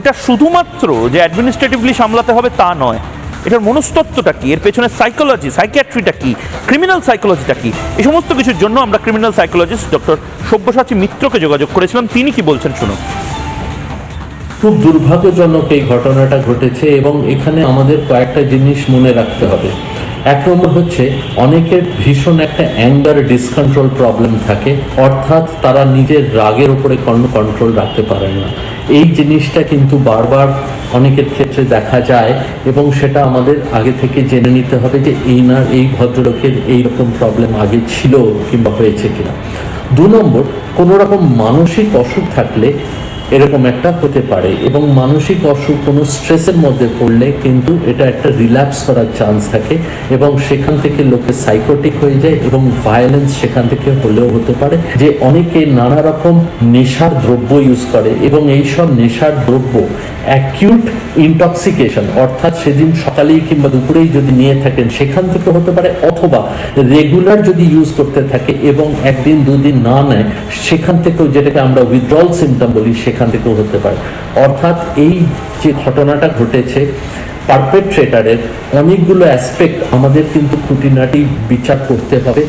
এটা শুধুমাত্র যে অ্যাডমিনিস্ট্রেটিভলি সামলাতে হবে তা নয়, এটার মনস্তত্ত্বটা কি? এর পেছনে সাইকোলজি সাইকিয়াট্রিটা কি? ক্রিমিনাল সাইকোলজিটা কি? এই সমস্ত কিছুর জন্য আমরা ক্রিমিনাল সাইকোলজিস্ট ডক্টর সব্যসাচী মিত্রকে যোগাযোগ করেছিলাম, তিনি কি বলছেন শুনুন। খুব দুর্ভাগ্যজনক এই ঘটনাটা ঘটেছে এবং এখানে আমাদের কয়েকটা জিনিস মনে রাখতে হবে। এক নম্বর হচ্ছে, অনেকের ভীষণ একটা অ্যাঙ্গার ডিসকন্ট্রোল প্রবলেম থাকে। অর্থাৎ তারা নিজের রাগের উপরে কোনো কন্ট্রোল রাখতে পারে না। এই জিনিসটা কিন্তু বারবার অনেকের ক্ষেত্রে দেখা যায় এবং সেটা আমাদের আগে থেকে জেনে নিতে হবে যে এই না, এই ভদ্রলোকের এইরকম প্রবলেম আগে ছিল কিংবা হয়েছে কিনা। দু নম্বর, কোনো রকম মানসিক অসুখ থাকলে এরকম একটা হতে পারে। এবং মানসিক অসুখ, কোনো স্ট্রেসের মধ্যে পড়লে কিন্তু এটা একটা রিল্যাপস করার চান্স থাকে এবং সেখান থেকে লোকে সাইকোটিক হয়ে যায় এবং ভায়োলেন্স সেখান থেকে হলেও হতে পারে। যে অনেকে নানা রকম নেশার দ্রব্য ইউজ করে এবং এই সব নেশার দ্রব্য অ্যাকিউট ইনটক্সিকেশন অর্থাৎ সেদিন সকালেই কিংবা দুপুরেই যদি নিয়ে থাকেন, সেখান থেকে হতে পারে অথবা রেগুলার যদি ইউজ করতে থাকে এবং একদিন, দুদিন না নেয়, সেখান থেকেও যেটাকে আমরা উইথড্রল সিমটম বলি সেখান থেকেও হতে পারে। অর্থাৎ এই যে ঘটনাটা ঘটেছে পারফেক্ট পারপেট্রেটারের অনেকগুলো অ্যাসপেক্ট আমাদের কিন্তু খুঁটিনাটি বিচার করতে হবে।